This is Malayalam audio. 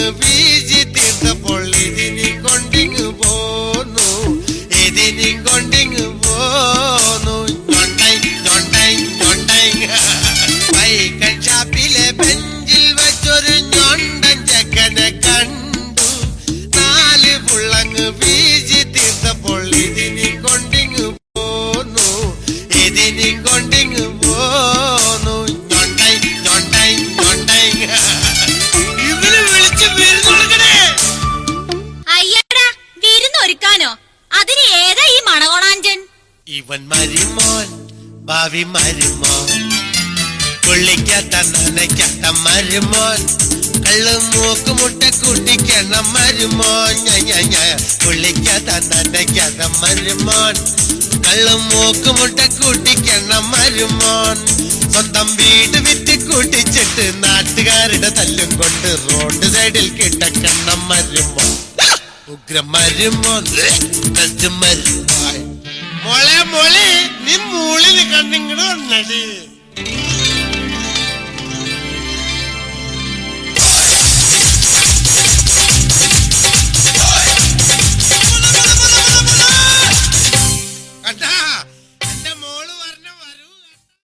Every. ഇവൻ മരുമോൻ ഭാവി മരുമോൻ. പുള്ളിക്കാത്ത നനയ്ക്കാത്ത മരുമോൻ കള്ള് മൂക്ക് മുട്ട കുട്ടിക്കണ മരുമോൻ. പുള്ളിക്കാത്ത നനയ്ക്കാത്ത മരുമോൻ കള്ള് മൂക്ക് മുട്ട കുട്ടിക്കണ മരുമോൻ. സ്വന്തം വീട് വിറ്റ് കൂട്ടിച്ചിട്ട് നാട്ടുകാരുടെ തല്ലും കൊണ്ട് റോഡ് സൈഡിൽ കിട്ടക്കണം മരുമോൻ. ഉഗ്ര മരുമോൻ മരുമോൻ. മോളെ നീ മൂളിന് കണ്ണിങ്ങനെ വന്നത്.